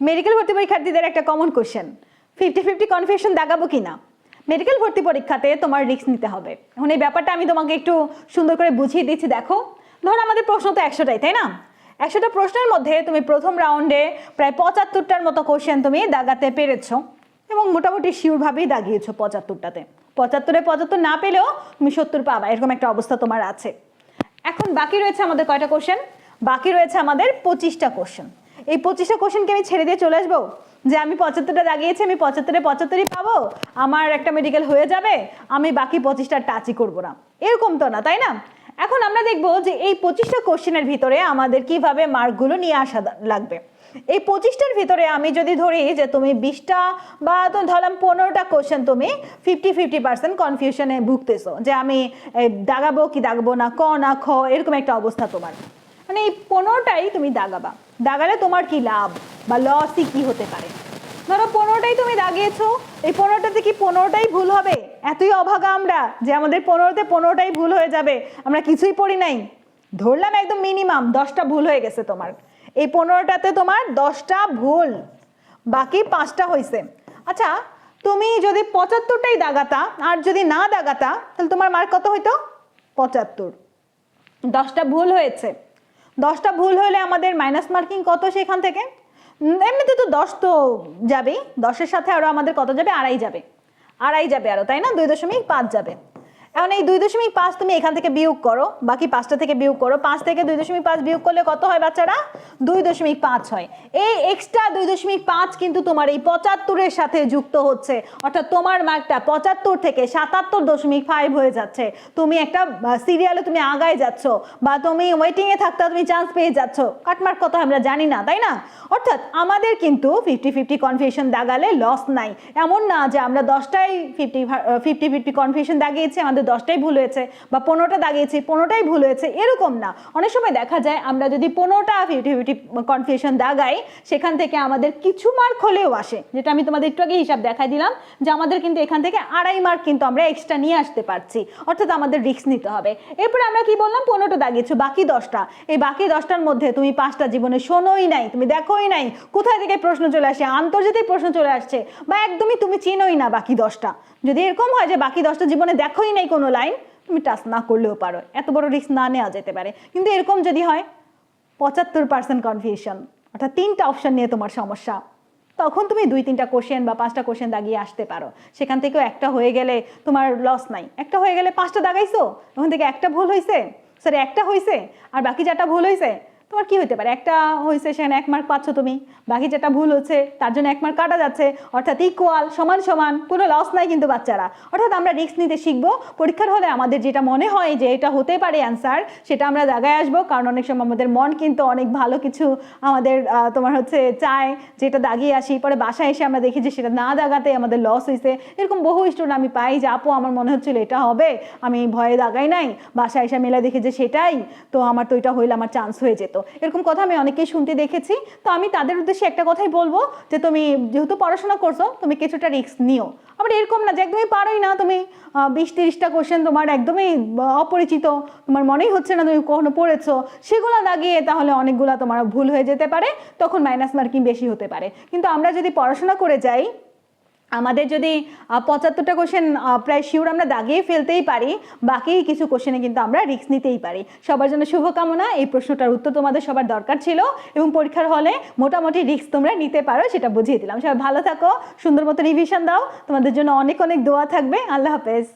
Medical ভর্তি পরীক্ষার্থীদের একটা common question fifty fifty confusion দাগাবো কি না মেডিকেল ভর্তি পরীক্ষাতে তোমার রিস্ক নিতে হবে। এখন এই ব্যাপারটা আমি তোমাকে একটু সুন্দর করে বুঝিয়ে দিচ্ছি, দেখো। ধরো আমাদের প্রশ্ন তো একশোটাই, তাই না? একশোটা প্রশ্নের মধ্যে তুমি প্রথম রাউন্ডে প্রায় পঁচাত্তরটার মতো কোশ্চেন তুমি দাগাতে পেরেছ এবং মোটামুটি শিওরভাবেই দাগিয়েছো পঁচাত্তরটাতে। পঁচাত্তরে পঁচাত্তর না পেলেও তুমি সত্তর পাবা, এরকম একটা অবস্থা তোমার আছে। এখন বাকি রয়েছে আমাদের কয়টা কোশ্চেন বাকি রয়েছে আমাদের পঁচিশটা কোশ্চেন এই পঁচিশটা কোশ্চেনকে আমি ছেড়ে দিয়ে চলে আসব? যে আমি পঁচাত্তরটা দাগিয়েছি, আমি পঁচাত্তরে পঁচাত্তরই পাবো? আমার একটা মেডিকেল হয়ে যাবে, আমি বাকি পঁচিশটা টাচই করব না। এরকম তো না, তাই না? এখন আমরা দেখব যে এই পঁচিশটা কোশ্চেনের ভিতরে আমাদের কীভাবে মার্কগুলো নিয়ে আসা লাগবে। এই পঁচিশটার ভিতরে আমি যদি ধরি যে তুমি বিশটা বা ধরলাম পনেরোটা কোশ্চেন তুমি ফিফটি ফিফটি পার্সেন্ট কনফিউশনে ভুগতেছো, যে আমি দাগাবো কি দাগাবো না, ক না খ, এরকম একটা অবস্থা তোমার। মানে এই পনেরোটাই তুমি দাগাবা। দাগালে তোমার কি লাভ বা লসই কি হতে পারে? ধরো পনেরোটাই তুমি দাগিয়েছো, এই পনেরোটাতে কি পনেরোটাই ভুল হবে? এতই অভাগা আমরা যে আমাদের পনেরোতে পনেরোটাই ভুল হয়ে যাবে, আমরা কিছুই পড়ি নাই। ধরলাম একদম মিনিমাম দশটা ভুল হয়ে গেছে তোমার। এই পনেরোটাতে তোমার দশটা ভুল, বাকি পাঁচটা হয়েছে আচ্ছা তুমি যদি পঁচাত্তরটাই দাগাতা আর যদি না দাগাতা, তাহলে তোমার মার্ক কত হইতো? পঁচাত্তর। দশটা ভুল হয়েছে। দশটা ভুল হলে আমাদের মাইনাস মার্কিং কত সেখান থেকে? এমনিতে তো দশ তো যাবেই। দশের সাথে আরও আমাদের কত যাবে? আড়াই যাবে। আড়াই যাবে আরও তাই না? দুই দশমিক পাঁচ যাবে। এখন এই দুই দশমিক পাঁচ তুমি এখান থেকে বিয়োগ করো, বাকি পাঁচটা থেকে বিয়োগ করো। পাঁচ থেকে দুই দশমিক পাঁচ বিয়োগ করলে কত হয় বাচ্চারা? দুই দশমিক পাঁচ হয়। এই এক্সট্রা দুই দশমিক পাঁচ কিন্তু তোমার এই পঁচাত্তরের সাথে যুক্ত হচ্ছে। অর্থাৎ তোমার মার্কটা পঁচাত্তর থেকে সাতাত্তর দশমিক ফাইভ হয়ে যাচ্ছে। তুমি একটা সিরিয়ালে তুমি আগায় যাচ্ছ বা তুমি ওয়েটিংয়ে থাকতে তুমি চান্স পেয়ে যাচ্ছ। কাটমার্ক কত আমরা জানি না, তাই না? অর্থাৎ আমাদের কিন্তু ফিফটি ফিফটি কনফিউশন দাগালে লস নাই। এমন না যে আমরা দশটাই ফিফটি ফিফটি ফিফটি কনফিউশন দাগিয়েছি, আমাদের দশটাই ভুল হয়েছে বা পনেরোটা দাগিয়েছি, পনেরোটাই ভুল হয়েছে, এরকম না। অনেক সময় দেখা যায় আমরা যদি পনেরোটা ফিফটি কনফিউশন দাগাই, সেখান থেকে আমাদের কিছু মার্ক হলেও আসে। যেটা আমি তোমাদের একটু আগে হিসাব দেখাই দিলাম, যে আমাদের কিন্তু এখান থেকে আড়াই মার্ক কিন্তু আমরা এক্সট্রা নিয়ে আসতে পারছি। অর্থাৎ আমাদের রিস্ক নিতে হবে। এরপরে আমরা কি বললাম? পনেরোটা দাগিয়েছো, বাকি দশটা। এই বাকি দশটার মধ্যে তুমি পাঁচটা জীবনে শোনোই নাই, তুমি দেখোই নাই কোথায় থেকে প্রশ্ন চলে আসে, আন্তর্জাতিক প্রশ্ন চলে আসছে, বা একদমই তুমি চিনোই না বাকি দশটা। যদি এরকম হয় যে বাকি দশটা জীবনে দেখোই নাই কোনো লাইন তুমি টাচ না করলেও পারো। এত বড় রিস্ক না নেওয়া যেতে পারে। কিন্তু এরকম যদি হয়, পঁচাত্তর পার্সেন্ট কনফিউশন অর্থাৎ তিনটা অপশন নিয়ে তোমার সমস্যা। তখন তুমি দুই, তিনটা কোশ্চেন বা পাঁচটা কোশ্চেন দাগিয়ে আসতে পারো। সেখান থেকেও একটা হয়ে গেলে তোমার লস নাই। একটা হয়ে গেলে পাঁচটা দাগাইছো ওখান থেকে একটা ভুল হয়েছে সরি একটা হয়েছে আর বাকি চারটা ভুল হয়েছে তোমার কি হতে পারে? একটা হয়েছে সেখানে এক মার্ক পাচ্ছ তুমি, বাকি যেটা ভুল হচ্ছে তার জন্য এক মার্ক কাটা যাচ্ছে, অর্থাৎ ইকুয়াল সমান সমান, কোনো লস নাই কিন্তু বাচ্চারা। অর্থাৎ আমরা রিস্ক নিতে শিখব, পরীক্ষার হলে আমাদের যেটা মনে হয় যে এটা হতে পারে অ্যান্সার সেটা আমরা জায়গায় আসব, কারণ অনেক সময় আমাদের মন কিন্তু অনেক ভালো কিছু আমাদের তোমার হচ্ছে চায়, যেটা দাগিয়ে আসি, পরে বাসায় এসে আমরা দেখি যে সেটা না দাগাতে আমাদের লস হয়েছে এরকম বহু স্টুডেন্ট আমি পাই যে, আপু, আমার মনে হচ্ছিল এটা হবে, আমি ভয়ে দাগাই নাই, বাসায় এসে মেলে দেখি যে সেটাই, তো আমার তো এটা হইলে আমার চান্স হয়ে যেত। এরকম কথা আমি অনেকেই শুনতে দেখেছি। তো আমি তাদের উদ্দেশ্যে একটা কথাই বলব যে তুমি যেহেতু পড়াশোনা করছ, তুমি কিছুটা রিস্ক নিও। আবার এরকম না যে একদমই পারোই না তুমি। বিশ তিরিশটা কোশ্চেন তোমার একদমই অপরিচিত। তোমার মনেই হচ্ছে না তুমি কখনো পড়েছো। সেগুলো লাগিয়ে তাহলে অনেকগুলো তোমার ভুল হয়ে যেতে পারে, তখন মাইনাস মার্কিং বেশি হতে পারে। কিন্তু আমরা যদি পড়াশোনা করে যাই আমাদের যদি পঁচাত্তরটা কোশ্চেন প্রায় শিওর আমরা দাগিয়ে ফেলতেই পারি, বাকি কিছু কোশ্চেনে কিন্তু আমরা রিস্ক নিতেই পারি। সবার জন্য শুভকামনা, এই প্রশ্নটার উত্তর তোমাদের সবার দরকার ছিল এবং পরীক্ষার হলে মোটামুটি রিস্ক তোমরা নিতে পারো সেটা বুঝিয়ে দিলাম। সবাই ভালো থাকো, সুন্দর মতো রিভিশন দাও। তোমাদের জন্য অনেক অনেক দোয়া থাকবে। আল্লাহ হাফেজ।